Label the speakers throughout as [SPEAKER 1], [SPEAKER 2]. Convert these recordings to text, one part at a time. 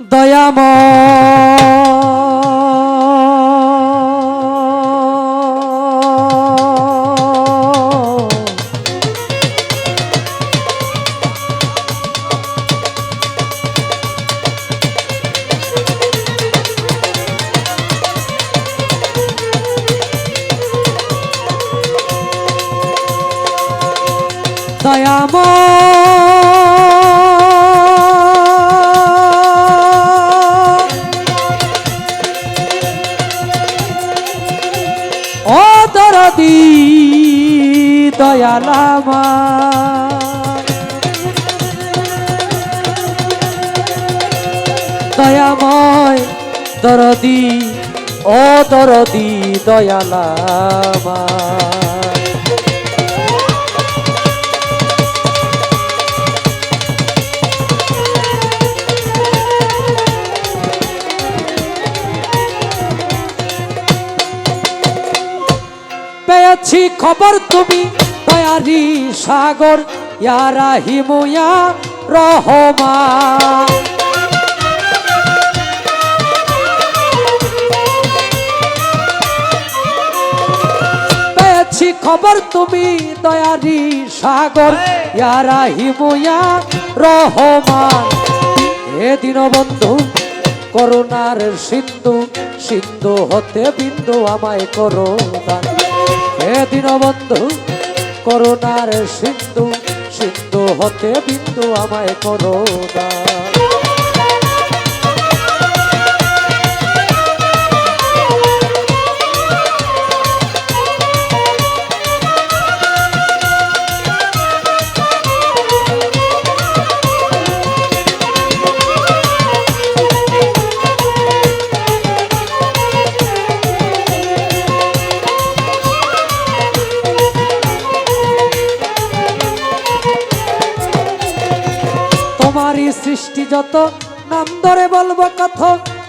[SPEAKER 1] দয়াম দয়াম দরদি দয়ালামা দয়াময় দরদি ও দরদি দয়ালামা পেয়েছি খবর তুমি, দয়ারি সাগর, ইয়ারা হিমুয়া রহমা। পেয়েছি খবর তুমি, দয়ারি সাগর, ইয়ারা হিমুয়া রহমান এ দীনবন্ধু, করুণার সিন্ধু সিন্ধু হতে বিন্দু আমায় করো দান। দীনবন্ধু করুণার সিন্ধু সিন্ধু হতে বিন্দু আমায় করো সৃষ্টি যত নাম ধরে বলব কত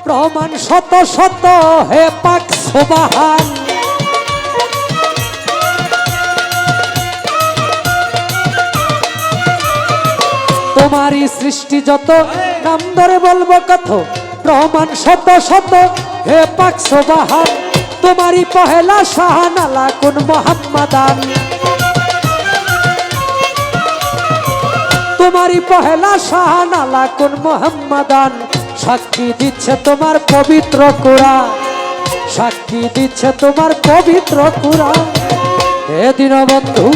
[SPEAKER 1] প্রমাণ শত শত, হে পাক সুবাহান। তোমারই সৃষ্টি যত নাম ধরে বলব কত প্রমাণ শত শত, হে পাক সুবাহান। তোমারই পহেলা শাহানালা কোন মোহাম্মদান তোমারই পহেলা শাহানালা কোন মোহাম্মদান সাক্ষী দিচ্ছে তোমার পবিত্র কুরা সাক্ষী দিচ্ছে তোমার পবিত্র কুরা হে দীনবন্ধু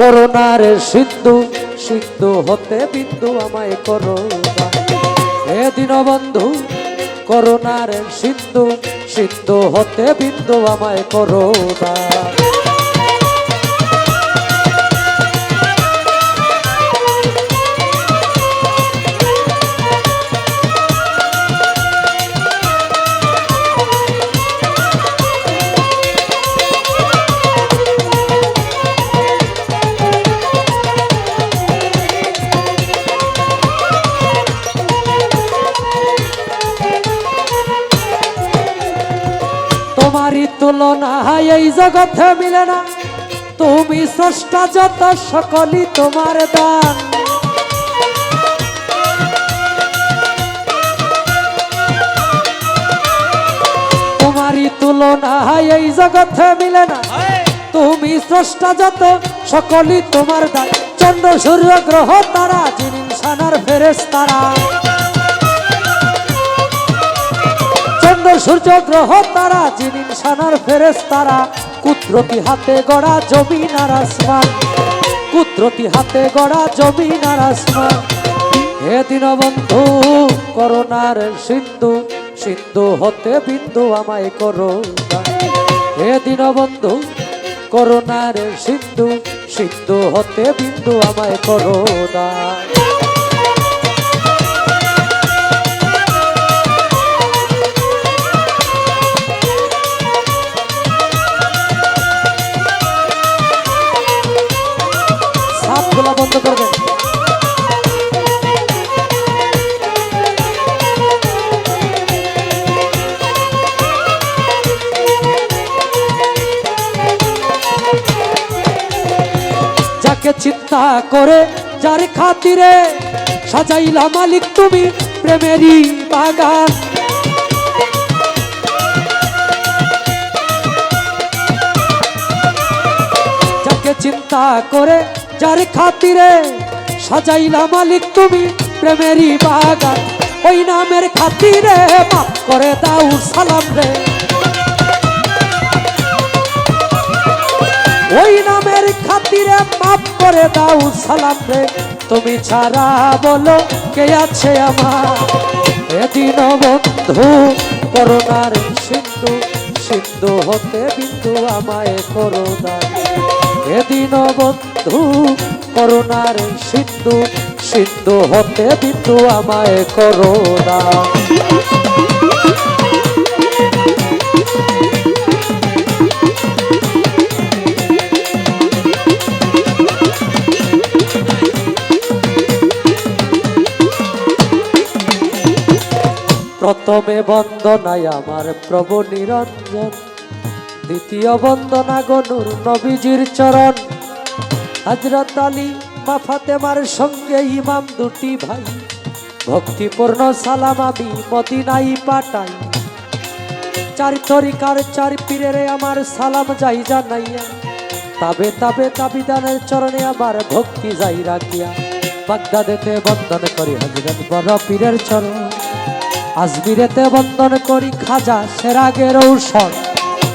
[SPEAKER 1] করোনার সিন্ধু সিন্ধু হতে বিন্দু আমায় করো। হে দীনবন্ধু করোনার সিন্ধু সিন্ধু হতে বিন্দু আমায় করো দান। তুলনা এই জগতে মিলে না। তুমি স্রষ্টা, যত তোমার দান। তোমারই তুলনা, এই জগতে মিলে না। তুমি স্রষ্টা, যত সকলই তোমার দান। চন্দ্র, সূর্য, গ্রহ, তারা যিনি সানার ফেরেস তারা সূর্য গ্রহ তারা যিনি সানার ফেরেস তারা। কুদরতি হাতে গড়া জমিন আর আসমান। কুদরতি হাতে গড়া জমিন আর আসমান। হে দীনবন্ধু করোনার সিন্ধু সিন্ধু হতে বিন্দু আমায় করো। হে দীনবন্ধু করোনার সিন্ধু সিন্ধু হতে বিন্দু আমায় করো। দান সাপগুলা বন্ধ করে দেন। যাকে চিন্তা করে, যার খাতিরে সাজাইলা মালিক তুমি প্রেমেরই বাগান। চিন্তা করে যার খাতিরে সাজাইলা মালিক তুমি প্রেমেরই বাগান। ওই নামের খাতিরে মাফ করে দাও সালাম রে। ওই নামের খাতিরে মাফ করে দাও সালাম রে। তুমি ছাড়া বলো কে আছে আমার। এদিন বন্ধু করোনার সিন্ধু সিন্ধু হতে বিন্দু আমায় করোনা। এদিন বন্ধু করোনার সিন্ধু সিন্ধু হতে বিন্দু আমায় করোনা প্রথমে বন্দনায় আমার প্রভু নিরঞ্জন দ্বিতীয় বন্দনা গনুর নবীজির চরণ। হজরত আলী মা ফাতেমার সঙ্গে ইমাম দুটি ভাই। ভক্তিপূর্ণ সালাম আমি মদিনাই পাঠাই। চার তরিকার চার পীরের আমার সালাম যাই জানাইয়া। তবে তবে তাবিদানের চরণে আমার ভক্তি যাই রাখিয়া। বাগদাদেতে বন্দন করি হজরত বড় পীরের চরণ। আজমিরেতে বন্দন করি খাজা সেরাগের ঔষধ।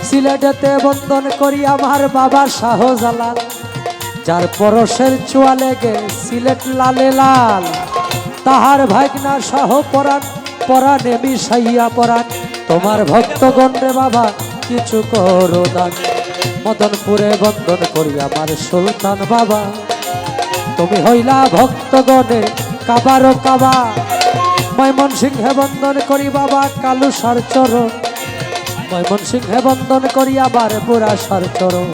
[SPEAKER 1] সিলেটেতে বন্দন করি আমার বাবা শাহজালাল, যার পরশের চুয়া লেগে সিলেট লালে লাল। তাহার ভাগনা সহ পরাণ, পরাণে মিশাইয়া পরাণ। তোমার ভক্তগণ রে বাবা, কিছু করো দান। মদনপুরে বন্দন করি আমার সুলতান বাবা। তুমি হইলা ভক্তগণে কাবারো কাবা। ময়মন সিংহে বন্দন করি বাবা কালু সার চরণ। ময়মন সিংহে বন্দন করি আবার বুড়া সার চরণ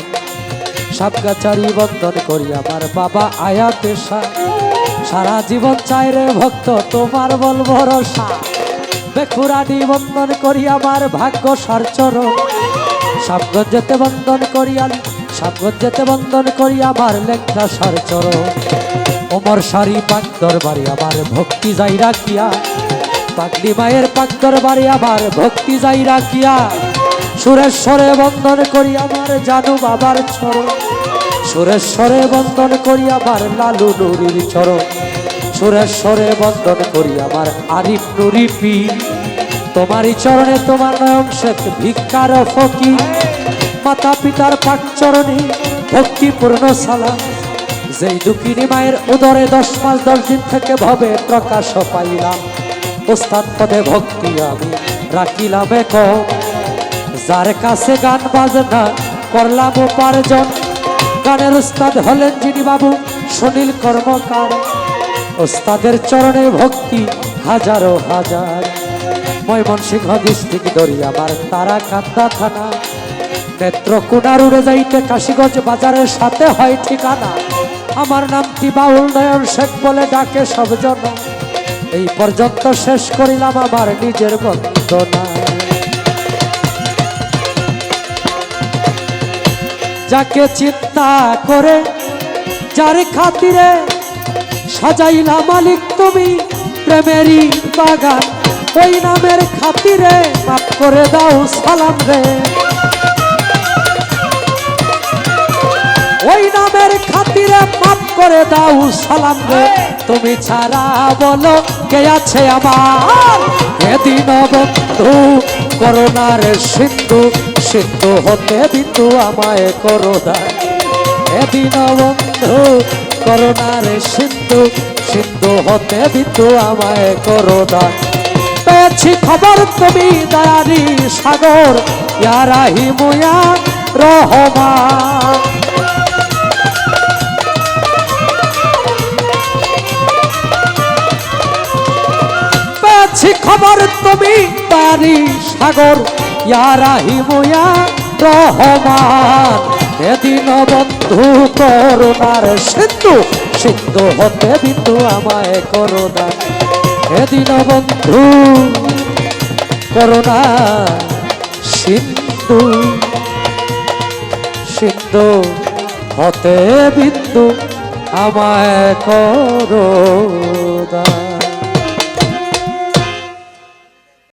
[SPEAKER 1] সাবগাচারি বন্দন করি আমার বাবা আয়া পেশা সারা জীবন চাই রে ভক্ত, তোমার বল ভরসা। বেখুরানি বন্দন করি আমার ভাগ্য সার চরণ সাবগঞ্জেতে বন্দন করি আলি সাবগঞ্জেতে বন্দন করি আমার লেখা সার চরণ ওমর সারি পাক দরবারে আমার ভক্তি যাই রাখিয়া পাগলি মায়ের পাক দরবারে আমার ভক্তি যাই রাখিয়া সুরেশ্বরে বন্দন করি আমার জানু বাবার চরণ। সুরেশ্বরে বন্ধন করি আমার লালু নুরির চরণ। সুরেশ্বরে বন্ধন করি আমার আরিফ নুরি পি তোমারই চরণে তোমার নয়ন শেখ ভিক্ষার ফকি মাতা পিতার পাক চরণে ভক্তিপূর্ণ সালা যেই দুঃখিনী মায়ের উদরে দশ মাস দশ দিন থেকে ভবে প্রকাশ পাইলাম। ওস্তাদ পদে ভক্তি আমি রাখিলাম কম যার কাছে গান বাজনা করলাম উপার্জন, গানের উস্তাদ হলেন যিনি বাবু সুনীল কর্মকার। ওস্তাদের চরণে ভক্তি হাজারো হাজার। ময়মনসিংহ ডিস্ট্রিক্ট দরিয়াবার তারা কান্দা থানা। নেত্রকোনার উড়ে যাইতে কাশীগঞ্জ বাজারের সাথে হয় ঠিকানা। আমার নামটি বাউল নয়ন শেখ বলে ডাকে সব জন। এই পর্যন্ত শেষ করিলাম আমার নিজের বন্দনা যাকে চিন্তা করে, যার খাতিরে সাজাইলা মালিক তুমি প্রেমেরই বাগান, ওই নামের খাতিরে মাফ করে দাও সালাম রে। ওই নামের খাতিরে মাফ করে দাও সালাম রে। তুমি ছাড়া বলো কে আছে আমার। এদিন বন্ধু, করোনার সিন্ধু সিন্ধু হতে বিন্দু আমায় করোনা এদিন বন্ধু, করোনার সিন্ধু সিন্ধু হতে বিন্দু আমায় করোনা পেয়েছি খবর তুমি দয়ারি সাগর, ইয়ারাহি মুয়া রহমান। খবর তুমি তারি সাগর ইয়ারাহি মুয়া রহমান। এদিন বন্ধু করোনার সিন্ধু সিন্ধু হতে বিন্দু আমায় করোনা এদিন বন্ধু করোনা সিন্ধু সিন্ধু হতে বিন্দু আমায় করো